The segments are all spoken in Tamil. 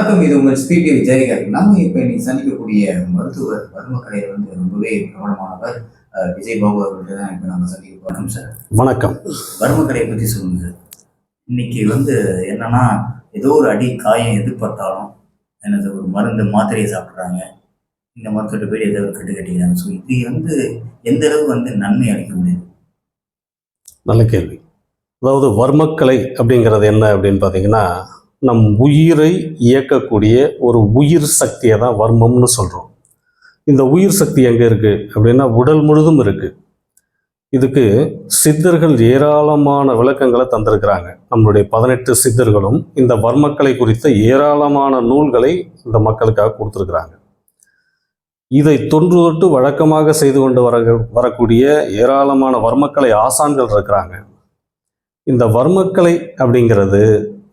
வணக்கம் இது உங்கள் ஸ்பீடி விஜயகர் நம்ம இப்போ இன்னைக்கு சந்திக்கக்கூடிய மருத்துவர் வர்மக்கலையில் வந்து ரொம்பவே பிரபலமானவர் விஜய் பாபு அவர்கள்ட்ட தான் இப்போ நம்ம சந்திக்க போகிறோம் சார் வணக்கம். வர்மக்கலையை பற்றி சொல்லுங்க சார் இன்னைக்கு வந்து என்னன்னா ஏதோ ஒரு அடி காயம் எதிர்பட்டாலும் என்னது ஒரு மருந்து மாத்திரையை சாப்பிட்றாங்க. இந்த மருத்துவத்தை போய் ஏதோ ஒரு கட்டு கட்டிக்கிறாங்க. ஸோ இது வந்து எந்த அளவு வந்து நன்மை அளிக்க முடியுது? நல்ல கேள்வி. அதாவது வர்மக்கலை அப்படிங்கிறது என்ன அப்படின்னு பார்த்தீங்கன்னா நம் உயிரை இயக்கக்கூடிய ஒரு உயிர் சக்தியை தான் வர்மம்னு சொல்கிறோம் இந்த உயிர் சக்தி எங்கே இருக்குது அப்படின்னா உடல் முழுதும் இருக்குது இதுக்கு சித்தர்கள் ஏராளமான விளக்கங்களை தந்திருக்கிறாங்க. நம்மளுடைய பதினெட்டு சித்தர்களும் இந்த வர்மக்கலை குறித்த ஏராளமான நூல்களை இந்த மக்களுக்காக கொடுத்துருக்குறாங்க. இதை தொன்று தொட்டு வழக்கமாக செய்து கொண்டு வர வரக்கூடிய ஏராளமான வர்மக்கலை ஆசான்கள் இருக்கிறாங்க. இந்த வர்மக்கலை அப்படிங்கிறது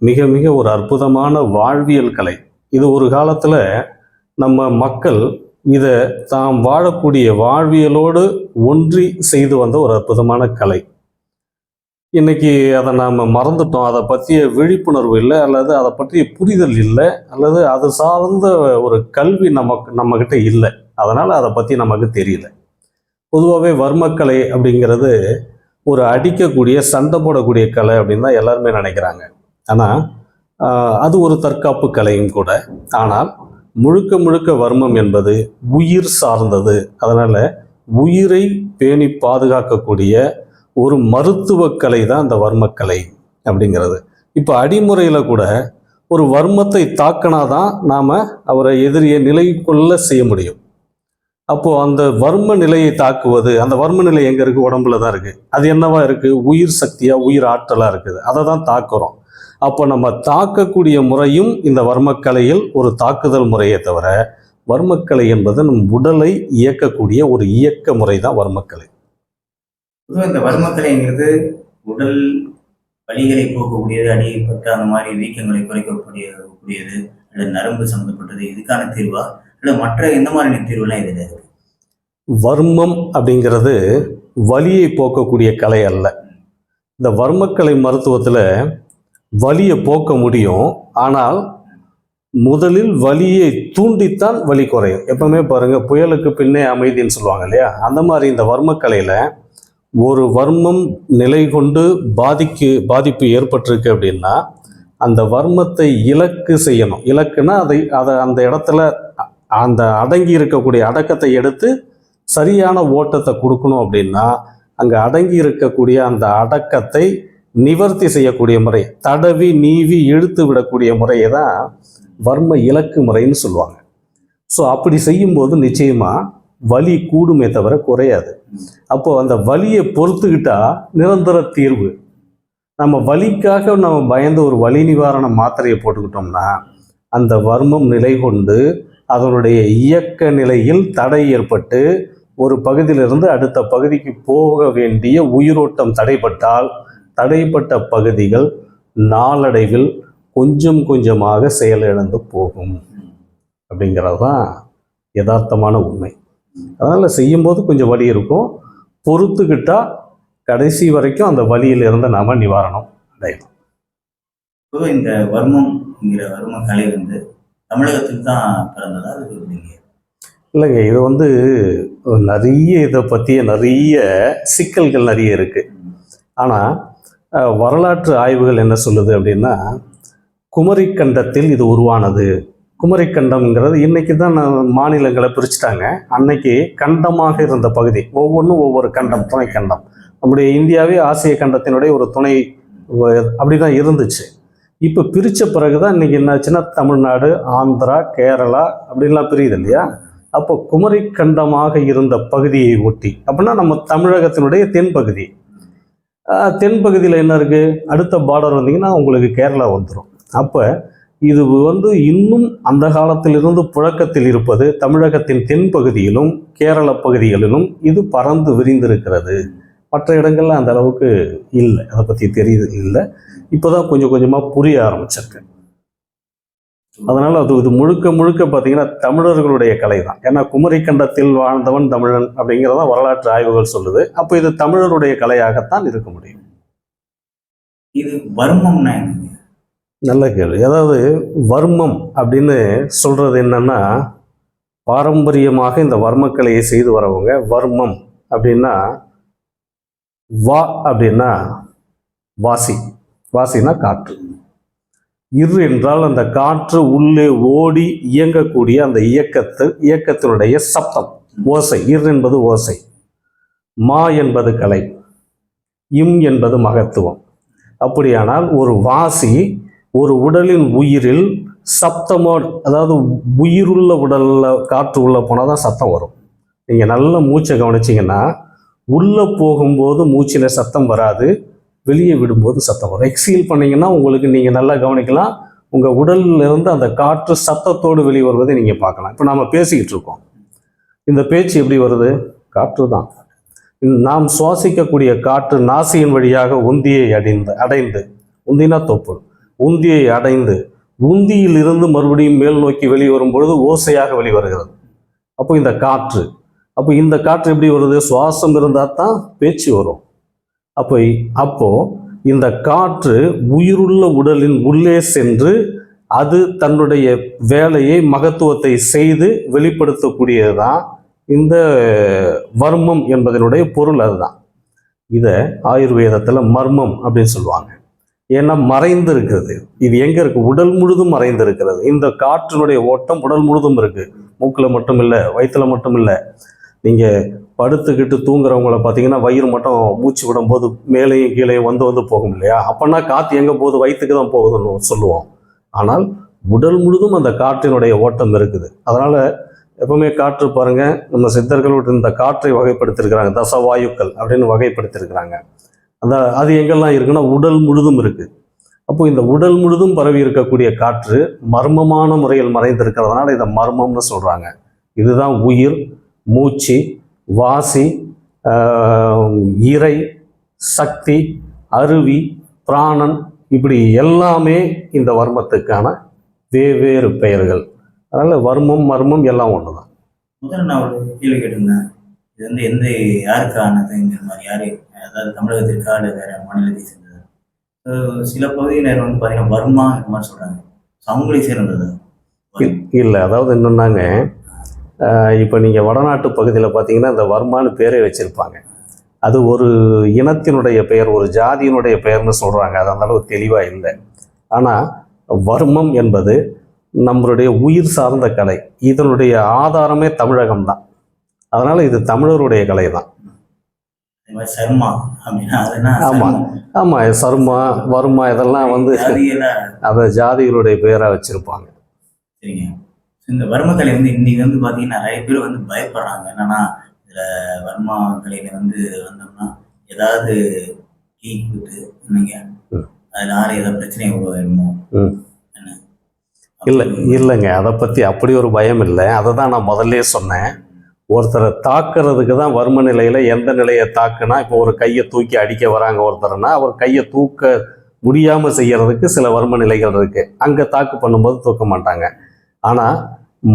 மிக மிக ஒரு அற்புதமான வாழ்வியல் கலை. இது ஒரு காலத்தில் நம்ம மக்கள் இதை தாம் வாழக்கூடிய வாழ்வியலோடு ஒன்றி செய்து வந்த ஒரு அற்புதமான கலை. இன்னைக்கு அதை நாம் மறந்துட்டோம். அதை பற்றிய விழிப்புணர்வு இல்லை அல்லது அதை பற்றிய புரிதல் இல்லை அல்லது அது சார்ந்த ஒரு கல்வி நமக்கு நம்மக்கிட்ட இல்லை. அதனால் அதை பற்றி நமக்கு தெரியல. பொதுவாகவே வர்மக்கலை அப்படிங்கிறது ஒரு அடிக்கக்கூடிய சண்டை போடக்கூடிய கலை அப்படின்னு தான் எல்லாருமே நினைக்கிறாங்க. ஆனால் அது ஒரு தற்காப்பு கலையும் கூட. ஆனால் முழுக்க முழுக்க வர்மம் என்பது உயிர் சார்ந்தது. அதனால் உயிரை பேணி பாதுகாக்கக்கூடிய ஒரு மருத்துவ கலை தான் இந்த வர்மக்கலை அப்படிங்கிறது. இப்போ அடிமுறையில் கூட ஒரு வர்மத்தை தாக்கினாதான் நாம் அவரை எதிரியை நிலை கொள்ள செய்ய முடியும். அப்போது அந்த வர்ம நிலையை தாக்குவது அந்த வர்ம நிலை எங்கே இருக்குது உடம்புல தான் இருக்குது அது என்னவா இருக்குது உயிர் சக்தியாக உயிர் ஆற்றலாக இருக்குது. அதை தான் தாக்குறோம். அப்போ நம்ம தாக்கக்கூடிய முறையும் இந்த வர்மக்கலையில் ஒரு தாக்குதல் முறையே தவிர வர்மக்கலை என்பது நம் உடலை இயக்கக்கூடிய ஒரு இயக்க முறை தான் வர்மக்கலை இந்த வர்மக்கலைங்கிறது உடல் வலிகளை போக்கக்கூடியது அடிப்பட்ட அந்த மாதிரி வீக்கங்களை குறைக்கக்கூடிய கூடியது அல்லது நரம்பு சம்மந்தப்பட்டது இதுக்கான தீர்வா? இல்லை மற்ற எந்த மாதிரியான தீர்வுலாம் இதில் இருக்கு? வர்மம் அப்படிங்கிறது வலியை போக்கக்கூடிய கலை அல்ல. இந்த வர்மக்கலை மருத்துவத்தில் வலியை போக்க முடியும். ஆனால் முதலில் வலியை தூண்டித்தான் வலி குறையும். எப்பவுமே பாருங்க புயலுக்கு பின்னே அமைதின்னு சொல்லுவாங்க இல்லையா? அந்த மாதிரி இந்த வர்மக்கலையில் ஒரு வர்மம் நிலை கொண்டு பாதிக்கு பாதிப்பு ஏற்பட்டிருக்கு அப்படின்னா அந்த வர்மத்தை இலக்கு செய்யணும். இலக்குன்னா அதை அதை அந்த இடத்துல அந்த அடங்கி இருக்கக்கூடிய அடக்கத்தை எடுத்து சரியான ஓட்டத்தை கொடுக்கணும் அப்படின்னா அங்கே அடங்கி இருக்கக்கூடிய அந்த அடக்கத்தை நிவர்த்தி செய்யக்கூடிய முறை தடவி நீவி இழுத்து விடக்கூடிய முறையை தான் வர்ம இலக்கு முறைன்னு சொல்லுவாங்க. ஸோ அப்படி செய்யும்போது நிச்சயமாக வலி கூடுமே தவிர குறையாது. அப்போது அந்த வலியை பொறுத்துக்கிட்டா நிரந்தர தீர்வு. நம்ம வலிக்காக நம்ம பயந்து ஒரு வலி நிவாரண மாத்திரையை போட்டுக்கிட்டோம்னா அந்த வர்மம் நிலை கொண்டு அதனுடைய இயக்க நிலையில் தடை ஏற்பட்டு ஒரு பகுதியிலிருந்து அடுத்த பகுதிக்கு போக வேண்டிய உயிரோட்டம் தடைப்பட்டால் தடைப்பட்ட பகுதிகள் நாளடைவில் கொஞ்சம் கொஞ்சமாக செயலிழந்து போகும். அப்படிங்கிறது தான் யதார்த்தமான உண்மை. அதனால் செய்யும்போது கொஞ்சம் வலி இருக்கும். பொறுத்துக்கிட்டா கடைசி வரைக்கும் அந்த வலியிலிருந்து நாம நிவாரணம் அடையலாம். பொதுவாக இந்த வர்மம்ங்கிற வர்ம கலை வந்து தமிழகத்தில் தான் பிறந்ததா இல்லைங்க இது வந்து நிறைய இதை பற்றிய நிறைய சிக்கல்கள் நிறைய இருக்குது ஆனால் வரலாற்று ஆய்வுகள் என்ன சொல்லுது அப்படின்னா குமரிக்கண்டத்தில் இது உருவானது. குமரிக்கண்டம்ங்கிறது இன்னைக்கு தான் நான் மாநிலங்களை பிரிச்சுட்டாங்க. அன்னைக்கு கண்டமாக இருந்த பகுதி ஒவ்வொன்றும் ஒவ்வொரு கண்டம் துணை கண்டம் நம்முடைய இந்தியாவே ஆசிய கண்டத்தினுடைய ஒரு துணை அப்படி தான் இருந்துச்சு. இப்போ பிரித்த பிறகு தான் இன்றைக்கி என்னாச்சுன்னா தமிழ்நாடு ஆந்திரா கேரளா அப்படின்லாம் பிரியுது இல்லையா? அப்போ குமரிக்கண்டமாக இருந்த பகுதியை ஒட்டி அப்படின்னா நம்ம தமிழகத்தினுடைய தென்பகுதி. தென்பகுதியில் என்ன இருக்குது அடுத்த பார்டர் வந்தீங்கன்னா உங்களுக்கு கேரளா வந்துடும் அப்போ இது வந்து இன்னும் அந்த காலத்திலிருந்து புழக்கத்தில் இருப்பது தமிழகத்தின் தென்பகுதியிலும் கேரள பகுதிகளிலும் இது பறந்து விரிந்திருக்கிறது. மற்ற இடங்கள்ல அந்த அளவுக்கு இல்லை. அதை பற்றி தெரியுது இல்லை. இப்போதான் கொஞ்சம் கொஞ்சமாக புரிய ஆரம்பிச்சிருக்கு. அதனால அது இது முழுக்க முழுக்க பார்த்தீங்கன்னா தமிழர்களுடைய கலை தான் ஏன்னா குமரி கண்டத்தில் வாழ்ந்தவன் தமிழன் அப்படிங்கிறத வரலாற்று ஆய்வுகள் சொல்லுது. அப்போ இது தமிழருடைய கலையாகத்தான் இருக்க முடியும். இது வர்மம்னா நல்ல கேள்வி. அதாவது வர்மம் அப்படின்னு சொல்கிறது என்னன்னா பாரம்பரியமாக இந்த வர்மக்கலையை செய்து வரவங்க வர்மம் அப்படின்னா வா அப்படின்னா வாசி. வாசினா காற்று. இரு என்றால் அந்த காற்று உள்ளே ஓடி இயங்கக்கூடிய அந்த இயக்கத்து இயக்கத்தினுடைய சப்தம் ஓசை. இர் என்பது ஓசை. மா என்பது கலை. இம் என்பது மகத்துவம். அப்படியானால் ஒரு வாசி ஒரு உடலின் உயிரில் சப்தமோ அதாவது உயிருள்ள உடலில் காற்று உள்ளே போனால் தான் சத்தம் வரும். நீங்கள் நல்ல மூச்சை கவனிச்சிங்கன்னா உள்ளே போகும்போது மூச்சில் சத்தம் வராது. வெளியே விடும்போது சத்தம் வரும். எக்ஸீல் பண்ணீங்கன்னா உங்களுக்கு நீங்கள் நல்லா கவனிக்கலாம். உங்கள் உடல்லிருந்து அந்த காற்று சத்தத்தோடு வெளியே வருவதை நீங்கள் பார்க்கலாம். இப்போ நாம் பேசிக்கிட்டு இருக்கோம். இந்த பேச்சு எப்படி வருது? காற்று தான். நாம் சுவாசிக்கக்கூடிய காற்று நாசியின் வழியாக உந்தியை அடைந்து அடைந்து உந்தினா தொப்பு. உந்தியை அடைந்து உந்தியிலிருந்து மறுபடியும் மேல் நோக்கி வெளியே வரும்பொழுது ஓசையாக வெளிவருகிறது அப்போ இந்த காற்று. அப்போ இந்த காற்று எப்படி வருது? சுவாசம் இருந்தால் தான் பேச்சு வரும். அப்போ அப்போ இந்த காற்று உயிருள்ள உடலின் உள்ளே சென்று அது தன்னுடைய வேலையை மகத்துவத்தை செய்து வெளிப்படுத்தக்கூடியது தான் இந்த வர்மம் என்பதனுடைய பொருள் அதுதான். இதை ஆயுர்வேதத்தில் மர்மம் அப்படின்னு சொல்லுவாங்க. ஏன்னா மறைந்து இருக்கிறது இது எங்கே இருக்குது உடல் முழுதும் மறைந்து இருக்கிறது இந்த காற்றினுடைய ஓட்டம் உடல் முழுதும் இருக்குது மூக்கில் மட்டும் இல்லை வயிற்றில் மட்டும் இல்லை. நீங்கள் படுத்துக்கிட்டு தூங்குறவங்கள பார்த்தீங்கன்னா வயிறு மட்டும் மூச்சு விடும்போது மேலேயும் கீழேயும் வந்து வந்து போகும் இல்லையா? அப்போனா காற்று எங்கே போகுது? வயிற்றுக்கு தான் போகுதுன்னு சொல்லுவோம். ஆனால் உடல் முழுதும் அந்த காற்றினுடைய ஓட்டம் இருக்குது. அதனால் எப்பவுமே காற்று பாருங்கள் நம்ம சித்தர்களோட இந்த காற்றை வகைப்படுத்திருக்கிறாங்க. தசவாயுக்கள் அப்படின்னு வகைப்படுத்திருக்கிறாங்க. அந்த அது எங்கெல்லாம் இருக்குன்னா உடல் முழுதும் இருக்குது அப்போ இந்த உடல் முழுதும் பரவி இருக்கக்கூடிய காற்று மர்மமான முறையில் மறைந்திருக்கிறதுனால இதை மர்மம்னு சொல்கிறாங்க இதுதான் உயிர் மூச்சு வாசி இறை சக்தி அருவி பிராணன் இப்படி எல்லாமே இந்த வர்மத்துக்கான வெவ்வேறு பெயர்கள். அதனால் வர்மம் மர்மம் எல்லாம் ஒன்று தான் முதல்ல நான் ஒரு கேள்வி கேட்டிருந்தேன். இது வந்து எந்த யாருக்கானதுங்கிற மாதிரி யாரு அதாவது தமிழகத்திற்கா இல்லை வேற மாநிலத்தை சேர்ந்தது? சில பகுதியினர் வந்து பார்த்தீங்கன்னா வர்மா இந்த மாதிரி சொல்றாங்க. ஸோ அவங்களே சேர்ந்தது? இல்லை அதாவது என்னென்னாங்க இப்போ நீங்கள் வடநாட்டு பகுதியில் பார்த்தீங்கன்னா இந்த வர்மான்னு பேரே வச்சுருப்பாங்க. அது ஒரு இனத்தினுடைய பெயர் ஒரு ஜாதியினுடைய பெயர்னு சொல்கிறாங்க அது அந்த அளவு தெளிவாக இல்லை. ஆனால் வர்மம் என்பது நம்மளுடைய உயிர் சார்ந்த கலை. இதனுடைய ஆதாரமே தமிழகம் தான். அதனால் இது தமிழருடைய கலை தான் சர்மா அப்படின்னா அதுனா ஆமா. ஆமாம் சர்மா வர்மா இதெல்லாம் வந்து அதை ஜாதிகளுடைய பெயராக வச்சுருப்பாங்க. சரிங்க. இந்த வர்மக்கலை வந்து இன்னைக்கு வந்து பார்த்தீங்கன்னா நிறைய பேர் வந்து பயப்படுறாங்க. என்னன்னா இதில் வர்மா கலையில வந்து வந்தோம்னா ஏதாவது கீ கொடுத்து என்னங்க? ம். அதனால ஏதாவது பிரச்சனை உருவாயிடுமோ? இல்லை இல்லைங்க. அதை பற்றி அப்படி ஒரு பயம் இல்லை. அதை தான் நான் முதல்லே சொன்னேன். ஒருத்தரை தாக்குறதுக்கு தான் வர்ம நிலையில் எந்த நிலையை தாக்குனா இப்போ ஒரு கையை தூக்கி அடிக்க வராங்க ஒருத்தர்னா அவர் கையை தூக்க முடியாமல் செய்யறதுக்கு சில வர்ம நிலைகள் இருக்குது அங்கே தாக்கு பண்ணும்போது தூக்க மாட்டாங்க. ஆனால்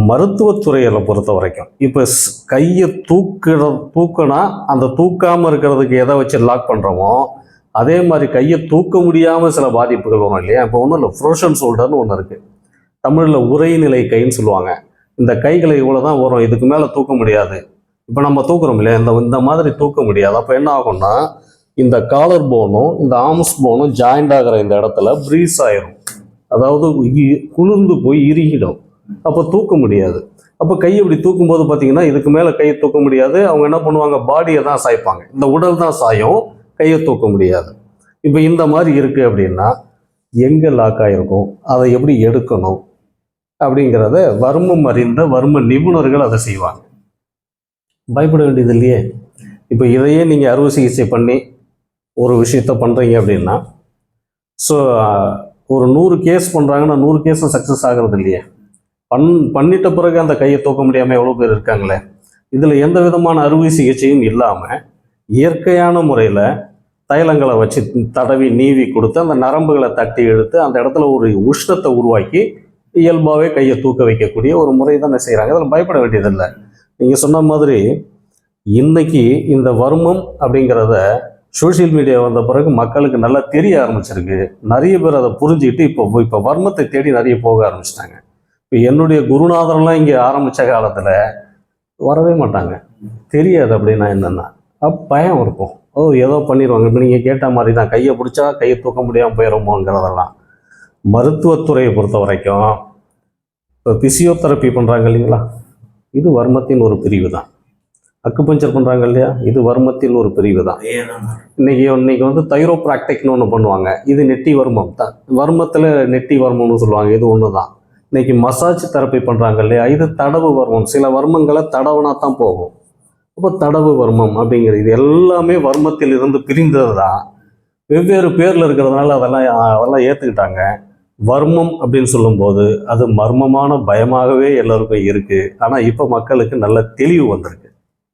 மருத்துவத்துறையில் பொறுத்த வரைக்கும் இப்போ கையை தூக்கிற தூக்கினா அந்த தூக்காமல் இருக்கிறதுக்கு எதை வச்சு லாக் பண்ணுறோமோ அதே மாதிரி கையை தூக்க முடியாமல் சில பாதிப்புகள் வரும் இல்லையா? இப்போ ஒன்றும் இல்லை ஃப்ரோஷன் ஷோல்டர்னு ஒன்று இருக்குது தமிழில் உரைநிலை கைன்னு சொல்லுவாங்க. இந்த கைகளை இவ்வளோ தான் வரும் இதுக்கு மேலே தூக்க முடியாது. இப்போ நம்ம தூக்குறோம் இல்லையா? இந்த இந்த மாதிரி தூக்க முடியாது. அப்போ என்ன ஆகும்னா இந்த காலர் போனும் இந்த ஆம்ஸ் போனும் ஜாயிண்ட் ஆகிற இந்த இடத்துல ப்ரீஸ் ஆயிரும். அதாவது குளிர்ந்து போய் இறுகிடும். அப்போ தூக்க முடியாது. அப்போ கை இப்படி தூக்கும்போது பார்த்தீங்கன்னா இதுக்கு மேலே கையை தூக்க முடியாது. அவங்க என்ன பண்ணுவாங்க? பாடியை தான் சாய்ப்பாங்க. இந்த உடல் தான் சாயும் கையை தூக்க முடியாது. இப்போ இந்த மாதிரி இருக்குது அப்படின்னா எங்கே லாக் ஆகிருக்கும் அதை எப்படி எடுக்கணும்? அப்படிங்கிறத வர்மம் அறிந்த வர்ம நிபுணர்கள் அதை செய்வாங்க. பயப்பட வேண்டியது இல்லையே? இப்போ இதையே நீங்கள் அறுவை சிகிச்சை பண்ணி ஒரு விஷயத்த பண்ணுறீங்க அப்படின்னா ஸோ ஒரு நூறு கேஸ் பண்ணுறாங்கன்னா நூறு கேஸும் சக்ஸஸ் ஆகிறது இல்லையே? பண் பண்ணிட்ட பிறகு அந்த கையை தூக்க முடியாமல் எவ்வளோ பேர் இருக்காங்களே? இதில் எந்த விதமான அறுவை சிகிச்சையும் இல்லாமல் இயற்கையான முறையில் தைலங்களை வச்சு தடவி நீவி கொடுத்து அந்த நரம்புகளை தட்டி எடுத்து அந்த இடத்துல ஒரு உஷ்ணத்தை உருவாக்கி இயல்பாகவே கையை தூக்க வைக்கக்கூடிய ஒரு முறை தானே செய்கிறாங்க அதில் பயப்பட வேண்டியதில்லை. நீங்கள் சொன்ன மாதிரி இன்னைக்கு இந்த வர்மம் அப்படிங்கிறத சோஷியல் மீடியா வந்த பிறகு மக்களுக்கு நல்லா தெரிய ஆரம்பிச்சிருக்கு. நிறைய பேர் அதை புரிஞ்சுக்கிட்டு இப்போ இப்போ வர்மத்தை தேடி நிறைய போக ஆரம்பிச்சிட்டாங்க. இப்போ என்னுடைய குருநாதரெல்லாம் இங்கே ஆரம்பித்த காலத்தில் வரவே மாட்டாங்க. தெரியாது அப்படின்னா என்னென்னா அப்போ பயம் இருக்கும். ஓ ஏதோ பண்ணிடுவாங்க இப்போ நீங்கள் கேட்ட மாதிரி தான் கையை பிடிச்சா கையை தூக்க முடியாமல் போயிடுமோங்கிறதெல்லாம். மருத்துவத்துறையை பொறுத்த வரைக்கும் இப்போ பிசியோதெரப்பி பண்ணுறாங்க இல்லைங்களா? இது வர்மத்தின் ஒரு பிரிவு தான் அக்குபஞ்சர் பண்ணுறாங்க இல்லையா? இது வர்மத்தின் ஒரு பிரிவு தான் இன்றைக்கி இன்னைக்கு இன்னைக்கு வந்து தைரோப்ராக்டிக்னு ஒன்று பண்ணுவாங்க. இது நெட்டி வர்மம் தான். வர்மத்தில் நெட்டி வர்மம்னு சொல்லுவாங்க. இது ஒன்று தான் இன்னைக்கு மசாஜ் தெரப்பி பண்ணுறாங்க இல்லையா? இது தடவு வர்மம். சில வர்மங்களை தடவுனா தான் போகும். அப்போ தடவு வர்மம் அப்படிங்கிறது இது எல்லாமே வர்மத்தில் இருந்து பிரிந்தது தான். வெவ்வேறு பேரில் இருக்கிறதுனால அதெல்லாம் அதெல்லாம் ஏற்றுக்கிட்டாங்க வர்மம் அப்படின்னு சொல்லும்போது அது மர்மமான பயமாகவே எல்லாருக்கும் இருக்குது ஆனால் இப்போ மக்களுக்கு நல்ல தெளிவு வந்திருக்கு.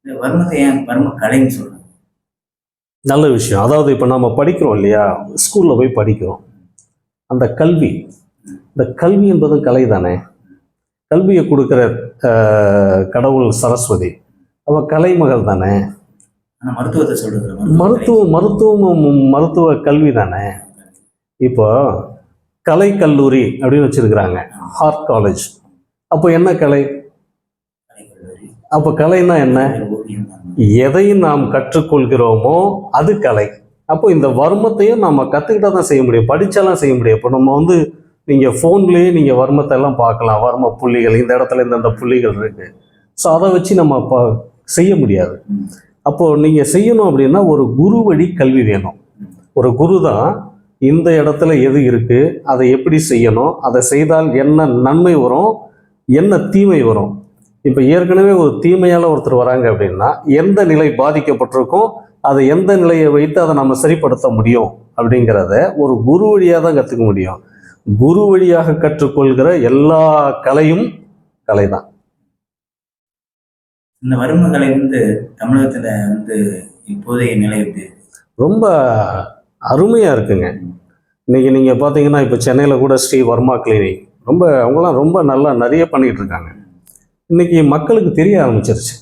இந்த வர்மத்தை ஏன் வர்ம கலைன்னு சொல்றாங்க? நல்ல விஷயம். அதாவது இப்போ நம்ம படிக்கிறோம் இல்லையா? ஸ்கூலில் போய் படிக்கிறோம். அந்த கல்வி இந்த கல்வி என்பதும் கலை தானே கல்வியை கொடுக்குற கடவுள் சரஸ்வதி அவ கலைமகள் தானே? ஆனா மருத்துவத்தை சொல்றது மருத்துவ மருத்துவம் மருத்துவ கல்வி தானே? இப்போ கலை கல்லூரி அப்படின்னு வச்சிருக்கிறாங்க ஹார்ட் காலேஜ். அப்போ என்ன கலை? அப்போ கலைன்னா என்ன? தான். எதை நாம் கற்றுக்கொள்கிறோமோ அது கலை. அப்போ இந்த வர்மத்தையும் நம்ம கற்றுக்கிட்டா தான் செய்ய முடியும் படிச்சாலாம் செய்ய முடியும். இப்போ நம்ம வந்து நீங்கள் ஃபோன்லேயே நீங்கள் வர்மத்தை எல்லாம் பார்க்கலாம். வர்ம புள்ளிகள் இந்த இடத்துல இந்தந்த புள்ளிகள் இருக்குது ஸோ அதை வச்சு நம்ம பா செய்ய முடியாது. அப்போது நீங்கள் செய்யணும் அப்படின்னா ஒரு குரு வழி கல்வி வேணும். ஒரு குரு தான் இந்த இடத்துல எது இருக்குது அதை எப்படி செய்யணும் அதை செய்தால் என்ன நன்மை வரும் என்ன தீமை வரும். இப்போ ஏற்கனவே ஒரு தீமையால் ஒருத்தர் வராங்க அப்படின்னா எந்த நிலை பாதிக்கப்பட்டிருக்கும் அதை எந்த நிலையை வைத்து அதை நம்ம சரிப்படுத்த முடியும் அப்படிங்கிறத ஒரு குரு வழியாக தான் கற்றுக்க முடியும். குரு வழியாக கற்றுக்கொள்கிற எல்லா கலையும் கலை தான் இந்த வர்ம கலை வந்து தமிழகத்துல வந்து இப்போதைய நிலை எப்படி? ரொம்ப அருமையாக இருக்குங்க. இன்னைக்கு நீங்கள் பார்த்தீங்கன்னா இப்போ சென்னையில் கூட ஸ்ரீ வர்மா கிளினிக் ரொம்ப அவங்களாம் ரொம்ப நல்லா நிறைய பண்ணிகிட்டு இருக்காங்க. இன்னைக்கு மக்களுக்கு தெரிய ஆரம்பிச்சிருச்சு.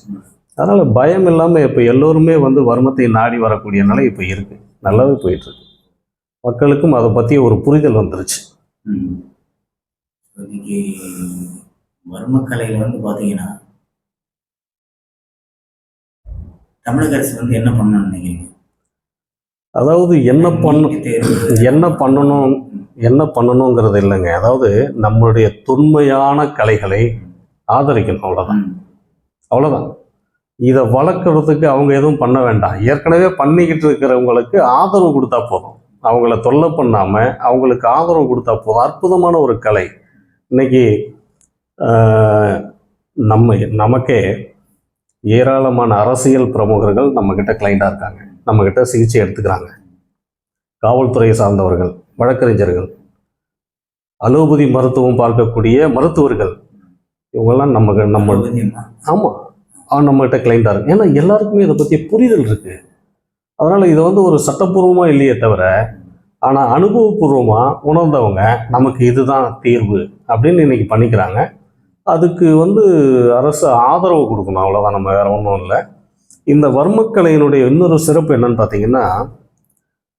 அதனால் பயம் இல்லாமல் இப்போ எல்லோருமே வந்து வர்மத்தை நாடி வரக்கூடிய நிலை இப்போ இருக்குது நல்லாவே போயிட்டுருக்கு மக்களுக்கும் அதை பற்றி ஒரு புரிதல் வந்துருச்சு. இன்னைக்கு வர்ம கலையில வந்து பாத்தீங்கன்னா தமிழக அரசு வந்து என்ன பண்ணணும்னு நினைக்கிறீங்க? அதாவது என்ன பண்ண. என்ன பண்ணணும் என்ன பண்ணணுங்கிறது இல்லைங்க. அதாவது நம்மளுடைய தொன்மையான கலைகளை ஆதரிக்கணும் அவ்வளோதான். அவ்வளோதான் இதை வளர்க்குறதுக்கு அவங்க எதுவும் பண்ண வேண்டாம். ஏற்கனவே பண்ணிக்கிட்டு இருக்கிறவங்களுக்கு ஆதரவு கொடுத்தா போதும். அவங்கள தொல்லை பண்ணாமல் அவங்களுக்கு ஆதரவு கொடுத்தா போதும். அற்புதமான ஒரு கலை. இன்னைக்கு நம்ம நமக்கே ஏராளமான அரசியல் பிரமுகர்கள் நம்மக்கிட்ட கிளைண்டாக இருக்காங்க. நம்மக்கிட்ட சிகிச்சை எடுத்துக்கிறாங்க. காவல்துறையை சார்ந்தவர்கள் வழக்கறிஞர்கள் அலோபதி மருத்துவம் பார்க்கக்கூடிய மருத்துவர்கள் இவங்கெல்லாம் நம்ம அறுபதியமா? ஆமாம் அவன் நம்மகிட்ட கிளைண்டாக இருக்கு ஏன்னா எல்லாருக்குமே இதை பற்றி புரிதல் இருக்கு. அதனால் இது வந்து ஒரு சட்டப்பூர்வமாக இல்லையே தவிர ஆனால் அனுபவபூர்வமாக உணர்ந்தவங்க நமக்கு இதுதான் தீர்வு அப்படின்னு இன்னைக்கு பண்ணிக்கிறாங்க. அதுக்கு வந்து அரசு ஆதரவு கொடுக்கணும் அவ்வளோதான் நம்ம வேறு ஒன்றும் இல்லை. இந்த வர்மக்கலையினுடைய இன்னொரு சிறப்பு என்னன்னு பார்த்தீங்கன்னா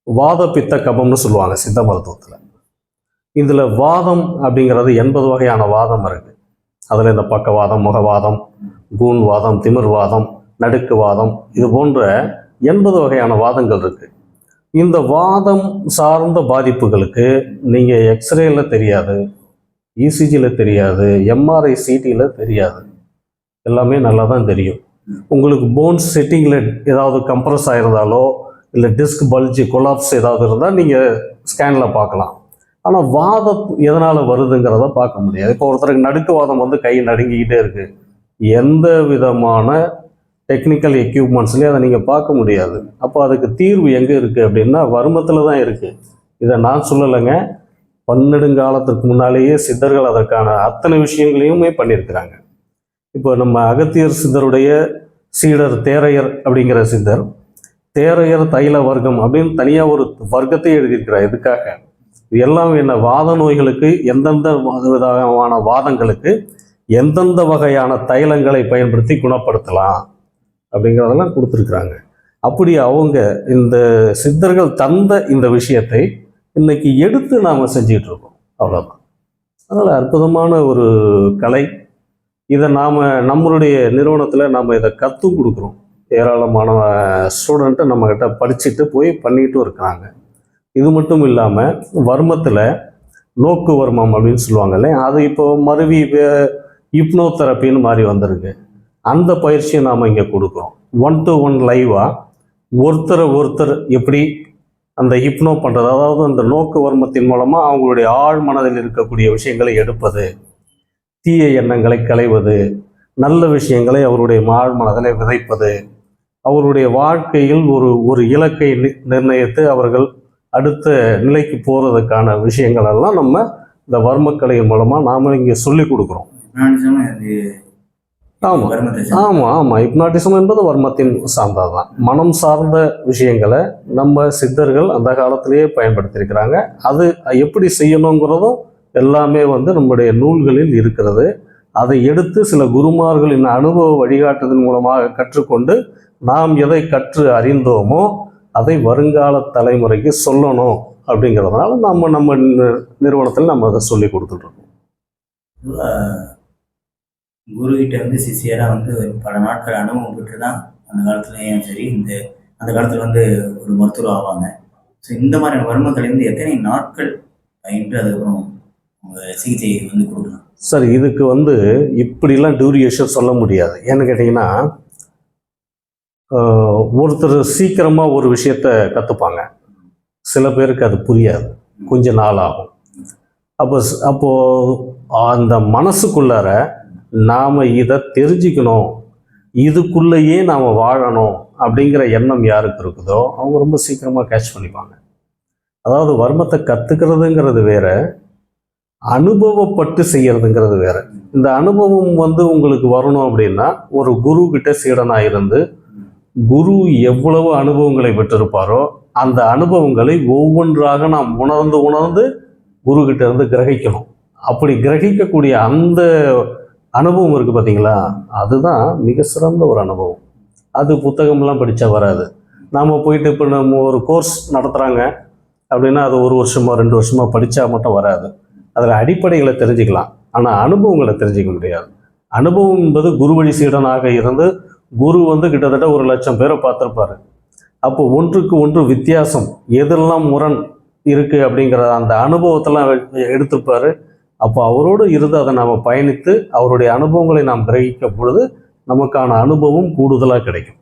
வாத பித்த கபம்னு சொல்லுவாங்க சித்த மருத்துவத்தில். இதில் வாதம் அப்படிங்கிறது எண்பது வகையான வாதம் இருக்குது அதில் இந்த பக்கவாதம் முகவாதம் கூண்வாதம் திமிர்வாதம் நடுக்குவாதம் இது போன்ற எண்பது வகையான வாதங்கள் இருக்குது இந்த வாதம் சார்ந்த பாதிப்புகளுக்கு நீங்கள் எக்ஸ்ரேல தெரியாது இசிஜியில் தெரியாது எம்ஆர்ஐ சிடியில் தெரியாது. எல்லாமே நல்லா தான் தெரியும். உங்களுக்கு போன்ஸ் செட்டிங்கில் ஏதாவது கம்ப்ரஸ் ஆகிருந்தாலோ இல்லை டிஸ்க் பல்ஜி கொலாப்ஸ் ஏதாவது இருந்தால் நீங்கள் ஸ்கேனில் பார்க்கலாம். ஆனால் வாதம் எதனால் வருதுங்கிறத பார்க்க முடியாது. இப்போ ஒருத்தருக்கு நடுக்கு வாதம் வந்து கை நடுங்கிக்கிட்டே இருக்குது எந்த விதமான டெக்னிக்கல் எக்யூப்மெண்ட்ஸ்லேயும் அதை நீங்கள் பார்க்க முடியாது. அப்போ அதுக்கு தீர்வு எங்கே இருக்குது அப்படின்னா வருமத்தில் தான் இருக்குது இதை நான் சொல்லலைங்க. பன்னெடுங்காலத்திற்கு முன்னாலேயே சித்தர்கள் அதற்கான அத்தனை விஷயங்களையுமே பண்ணியிருக்கிறாங்க. இப்போ நம்ம அகத்தியர் சித்தருடைய சீடர் தேரையர் அப்படிங்கிற சித்தர் தேரையர் தைல வர்க்கம் அப்படின்னு தனியாக ஒரு வர்க்கத்தை எழுதியிருக்கிறார். இதுக்காக இது எல்லாம் என்ன வாத நோய்களுக்கு எந்தெந்த விதமான வாதங்களுக்கு எந்தெந்த வகையான தைலங்களை பயன்படுத்தி குணப்படுத்தலாம்? அப்படிங்கிறதெல்லாம் கொடுத்துருக்குறாங்க. அப்படி அவங்க இந்த சித்தர்கள் தந்த இந்த விஷயத்தை இன்னைக்கு எடுத்து நாம் செஞ்சிகிட்டு இருக்கோம் அவ்வளோதான் அதனால் அற்புதமான ஒரு கலை. இதை நாம் நம்மளுடைய நிறுவனத்தில் நாம் இதை கற்றுக் கொடுக்குறோம். ஏராளமான ஸ்டூடெண்ட்டை நம்மக்கிட்ட படிச்சுட்டு போய் பண்ணிட்டும் இருக்கிறாங்க. இது மட்டும் இல்லாமல் வர்மத்தில் நோக்கு வர்மம் அப்படின்னு சொல்லுவாங்கல்ல அது இப்போ மருவி இப்னோ தெரப்பின்னு மாதிரி வந்திருக்கு. அந்த பயிற்சியை நாம் இங்கே கொடுக்குறோம். ஒன் டு ஒன் லைவாக ஒருத்தரை ஒருத்தர் எப்படி அந்த ஹிப்னோ பண்ணுறது அதாவது அந்த நோக்கு வர்மத்தின் மூலமாக அவங்களுடைய ஆழ் மனதில் இருக்கக்கூடிய விஷயங்களை எடுப்பது தீய எண்ணங்களை களைவது நல்ல விஷயங்களை அவருடைய ஆழ் மனதில் விதைப்பது அவருடைய வாழ்க்கையில் ஒரு ஒரு இலக்கை நி- நிர்ணயித்து அவர்கள் அடுத்த நிலைக்கு போகிறதுக்கான விஷயங்கள் எல்லாம் நம்ம இந்த வர்மக்கலையின் மூலமாக நாம் இங்கே சொல்லி கொடுக்குறோம். ஹிப்னாட்டிசம் இது ஆமா. வர்மத்தை சார்ந்தது. ஆமாம் ஆமாம் ஹிப்னாட்டிசம் என்பது வர்மத்தின் சார்ந்தது தான் மனம் சார்ந்த விஷயங்களை நம்ம சித்தர்கள் அந்த காலத்திலேயே பயன்படுத்தியிருக்கிறாங்க. அது எப்படி செய்யணுங்கிறதும் எல்லாமே வந்து நம்முடைய நூல்களில் இருக்கிறது. அதை எடுத்து சில குருமார்களின் அனுபவ வழிகாட்டுதல் மூலமாக கற்றுக்கொண்டு நாம் எதை கற்று அறிந்தோமோ அதை வருங்கால தலைமுறைக்கு சொல்லணும் அப்படிங்கிறதுனால நம்ம நம்ம நிறுவனத்தில் நம்ம அதை சொல்லி கொடுத்துட்ருக்கோம் குருகிட்ட வந்து சிசியராக வந்து பல நாட்கள் அனுபவம் பெற்று தான் அந்த காலத்துலேயும் சரி இந்த அந்த காலத்தில் வந்து ஒரு மருத்துவர் ஆவாங்க. ஸோ இந்த மாதிரி வர்மக்கலை எத்தனை நாட்கள் பயின்று அதுக்கப்புறம் சிகிச்சை வந்து கொடுக்கலாம்? சார் இதுக்கு வந்து இப்படிலாம் டியூரியேஷன் சொல்ல முடியாது. ஏன்னு கேட்டிங்கன்னா ஒருத்தர் சீக்கிரமாக ஒரு விஷயத்த கற்றுப்பாங்க சில பேருக்கு அது புரியாது. கொஞ்ச நாள் ஆகும். அப்போ அப்போது அந்த மனசுக்குள்ளார நாம் இதை தெரிஞ்சுக்கணும். இதுக்குள்ளேயே நாம் வாழணும் அப்படிங்கிற எண்ணம் யாருக்கு இருக்குதோ அவங்க ரொம்ப சீக்கிரமாக கேட்ச் பண்ணிப்பாங்க. அதாவது வர்மத்தை கற்றுக்கிறதுங்கிறது வேற அனுபவப்பட்டு செய்கிறதுங்கிறது வேற. இந்த அனுபவம் வந்து உங்களுக்கு வரணும் அப்படின்னா ஒரு குரு கிட்ட சீடனாக இருந்து குரு எவ்வளவு அனுபவங்களை பெற்றிருப்பாரோ அந்த அனுபவங்களை ஒவ்வொன்றாக நாம் உணர்ந்து உணர்ந்து குரு கிட்ட இருந்து கிரகிக்கணும். அப்படி கிரகிக்கக்கூடிய அந்த அனுபவம் இருக்குது பார்த்தீங்களா அதுதான் மிக சிறந்த ஒரு அனுபவம். அது புத்தகம்லாம் படித்தா வராது. நாம் போயிட்டு இப்போ நம்ம ஒரு கோர்ஸ் நடத்துகிறாங்க அப்படின்னா அது ஒரு வருஷமோ ரெண்டு வருஷமோ படித்தா மட்டும் வராது. அதில் அடிப்படைகளை தெரிஞ்சுக்கலாம். ஆனால் அனுபவங்களை தெரிஞ்சுக்க முடியாது. அனுபவம் என்பது குரு வழி சீடனாக இருந்து குரு வந்து கிட்டத்தட்ட ஒரு லட்சம் பேரை பார்த்துருப்பாரு. அப்போ ஒன்றுக்கு ஒன்று வித்தியாசம் எதெல்லாம் முரண் இருக்குது அப்படிங்கிற அந்த அனுபவத்தெல்லாம் எடுத்திருப்பார். அப்போ அவரோடு இருந்து அதை நாம் பயணித்து அவருடைய அனுபவங்களை நாம் கிரகிக்கும் பொழுது நமக்கான அனுபவம் கூடுதலாக கிடைக்கும்.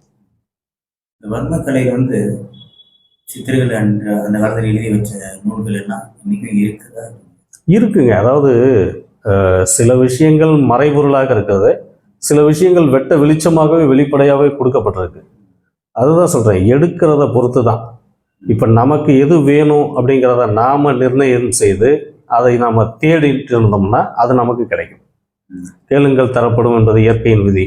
இந்த வர்மக்கலை வந்து சித்திரங்கள் அந்த காலத்தில் எழுதி வச்ச நூல்கள் எல்லாம் இருக்குதா? இருக்குங்க. அதாவது சில விஷயங்கள் மறைபொருளாக இருக்கிறது. சில விஷயங்கள் வெட்ட வெளிச்சமாகவே வெளிப்படையாகவே கொடுக்கப்பட்டிருக்கு. அதுதான் சொல்கிறேன் எடுக்கிறத பொறுத்து தான் இப்போ நமக்கு எது வேணும் அப்படிங்கிறத நாம் நிர்ணயம் செய்து அதை நாம் தேடிட்டு இருந்தோம்னா அது நமக்கு கிடைக்கும். தேளுங்கள் தரப்படும் என்பது இயற்கையின் விதி.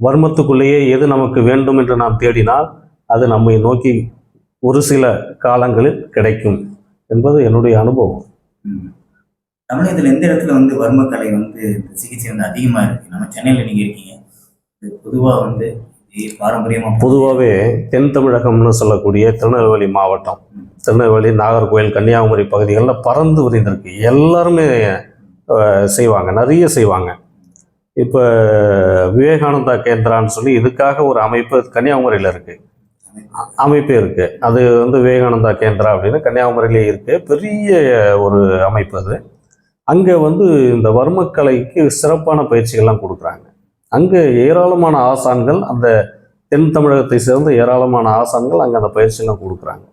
வர்மத்துக்குள்ளேயே எது நமக்கு வேண்டும் என்று நாம் தேடினால் அது நம்மை நோக்கி ஒரு சில காலங்களில் கிடைக்கும் என்பது என்னுடைய அனுபவம். தமிழகத்தில் எந்த இடத்துல வந்து வர்மக்கலை வந்து சிகிச்சை வந்து அதிகமாக இருக்குது நம்ம சென்னையில் நீங்கள் இருக்கீங்க. பொதுவாக வந்து பாரம்பரியமாக பொதுவாகவே தென் தமிழகம்னு சொல்லக்கூடிய திருநெல்வேலி மாவட்டம். திருநெல்வேலி நாகர்கோவில் கன்னியாகுமரி பகுதிகளில் பறந்து விரிந்திருக்கு. எல்லாருமே செய்வாங்க. நிறைய செய்வாங்க. இப்போ விவேகானந்தா கேந்திரான்னு சொல்லி இதுக்காக ஒரு அமைப்பு கன்னியாகுமரியில் இருக்குது அமைப்பே இருக்குது அது வந்து விவேகானந்தா கேந்திரா அப்படின்னு கன்னியாகுமரியிலே இருக்குது பெரிய ஒரு அமைப்பு அது. அங்கே வந்து இந்த வர்மக்கலைக்கு சிறப்பான பயிற்சிகள்லாம் கொடுக்குறாங்க. அங்கே ஏராளமான ஆசான்கள் அந்த தென் தமிழகத்தை சேர்ந்த ஏராளமான ஆசான்கள் அங்கே அந்த பயிற்சியெல்லாம் கொடுக்குறாங்க.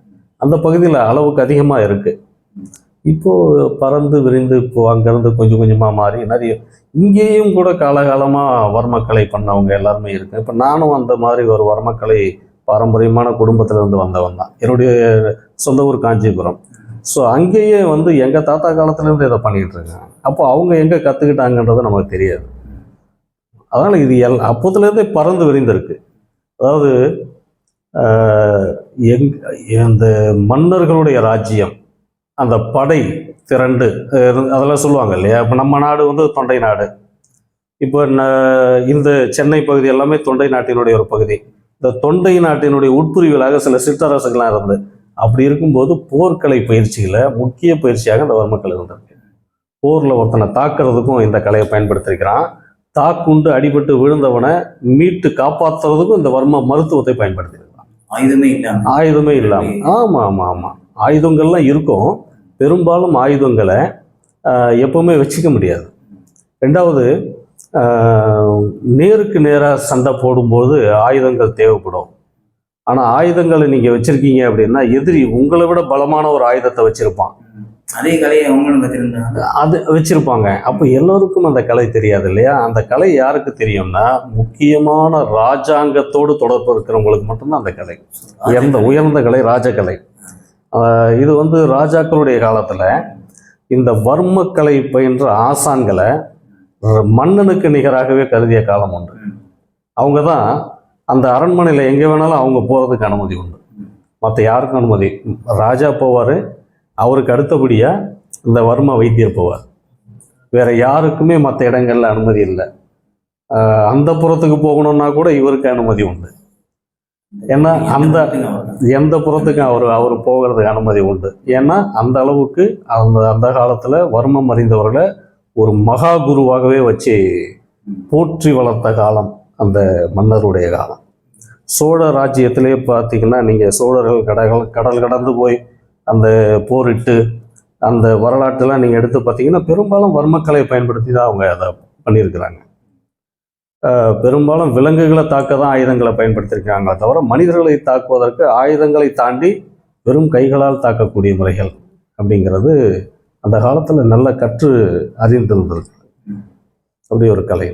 அந்த பகுதியில் அளவுக்கு அதிகமாக இருக்குது இப்போது பறந்து விரிந்து இப்போ அங்கேருந்து கொஞ்சம் கொஞ்சமாக மாறி நிறைய இங்கேயும் கூட காலகாலமாக வர்மக்கலை பண்ணவங்க எல்லாருமே இருக்கு. இப்போ நானும் அந்த மாதிரி ஒரு வர்மக்கலை பாரம்பரியமான குடும்பத்திலேருந்து வந்தவன் தான். என்னுடைய சொந்த ஊர் காஞ்சிபுரம். ஸோ அங்கேயே வந்து எங்கள் தாத்தா காலத்துலேருந்து இதை பண்ணிகிட்டு இருக்காங்க. அப்போ அவங்க எங்கே கற்றுக்கிட்டாங்கன்றது நமக்கு தெரியாது. அதனால் இது எல் அப்போதுலேருந்தே பறந்து விரிந்திருக்கு. அதாவது எங் இந்த மன்னர்களுடைய ராஜ்யம் அந்த படை திரண்டு அதெல்லாம் சொல்லுவாங்க இல்லையா? இப்போ நம்ம நாடு வந்து தொண்டை நாடு. இப்போ ந- இந்த சென்னை பகுதி எல்லாமே தொண்டை நாட்டினுடைய ஒரு பகுதி. இந்த தொண்டை நாட்டினுடைய உட்பிரிவுகளாக சில சிற்றரசுகள்லாம் இருந்து அப்படி இருக்கும்போது போர்க்கலை பயிற்சிகளை முக்கிய பயிற்சியாக இந்த வர்மக்கலை இருந்திருக்கு. போரில் ஒருத்தனை தாக்குறதுக்கும் இந்த கலையை பயன்படுத்தியிருக்கிறான். தாக்குண்டு அடிபட்டு விழுந்தவனை மீட்டு காப்பாற்றுறதுக்கும் இந்த வர்ம மருத்துவத்தை பயன்படுத்தியிருக்கிறான் ஆயுதமே இல்லாம. ஆயுதமே இல்லாமல் ஆமாம் ஆமாம் ஆமாம் ஆயுதங்கள்லாம் இருக்கும். பெரும்பாலும் ஆயுதங்களை எப்பவுமே வச்சுக்க முடியாது. ரெண்டாவது நேருக்கு நேராக சண்டை போடும்போது ஆயுதங்கள் தேவைப்படும். ஆனால் ஆயுதங்களை நீங்கள் வச்சுருக்கீங்க அப்படின்னா எதிரி உங்களை விட பலமான ஒரு ஆயுதத்தை வச்சுருப்பான். அதே கலையை அவங்களும் வச்சிருந்தாங்க அது வச்சுருப்பாங்க. அப்போ எல்லோருக்கும் அந்த கலை தெரியாது இல்லையா? அந்த கலை யாருக்கு தெரியும்னா முக்கியமான ராஜாங்கத்தோடு தொடர்பு இருக்கிறவங்களுக்கு மட்டும்தான் அந்த கலை. உயர்ந்த உயர்ந்த கலை ராஜகலை. இது வந்து ராஜாக்களுடைய காலத்தில் இந்த வர்மக்கலை பயின்ற ஆசான்களை மன்னனுக்கு நிகராகவே கருதிய காலம் உண்டு. அவங்க தான் அந்த அரண்மனையில் எங்கே வேணாலும் அவங்க போகிறதுக்கு அனுமதி உண்டு. மற்ற யாருக்கும் அனுமதி? ராஜா போவார் அவருக்கு அடுத்தபடியாக இந்த வர்ம வைத்தியர் போவார். வேறு யாருக்குமே மற்ற இடங்களில் அனுமதி இல்லை. அந்த புறத்துக்கு போகணுன்னா கூட இவருக்கு அனுமதி உண்டு. ஏன்னா அந்த எந்த புறத்துக்கும் அவர் அவர் போகிறதுக்கு அனுமதி உண்டு. ஏன்னா அந்த அளவுக்கு அந்த அந்த காலத்தில் வர்மம் அறிந்தவர்களை ஒரு மகா குருவாகவே வச்சு போற்றி வளர்த்த காலம் அந்த மன்னருடைய காலம். சோழ ராஜ்யத்திலே பார்த்தீங்கன்னா நீங்கள் சோழர்கள் கடல் கடல் கடந்து போய் அந்த போரிட்டு அந்த வரலாற்றெல்லாம் நீங்கள் எடுத்து பார்த்தீங்கன்னா பெரும்பாலும் வர்மக்கலை பயன்படுத்தி தான் அவங்க அதை பண்ணியிருக்கிறாங்க. பெரும்பாலும் விலங்குகளை தாக்க தான் ஆயுதங்களை பயன்படுத்தியிருக்காங்க தவிர மனிதர்களை தாக்குவதற்கு ஆயுதங்களை தாண்டி வெறும் கைகளால் தாக்கக்கூடிய முறைகள் அப்படிங்கிறது அந்த காலத்தில் நல்ல கற்று அறிந்திருந்திருக்கு. அப்படி ஒரு கலை.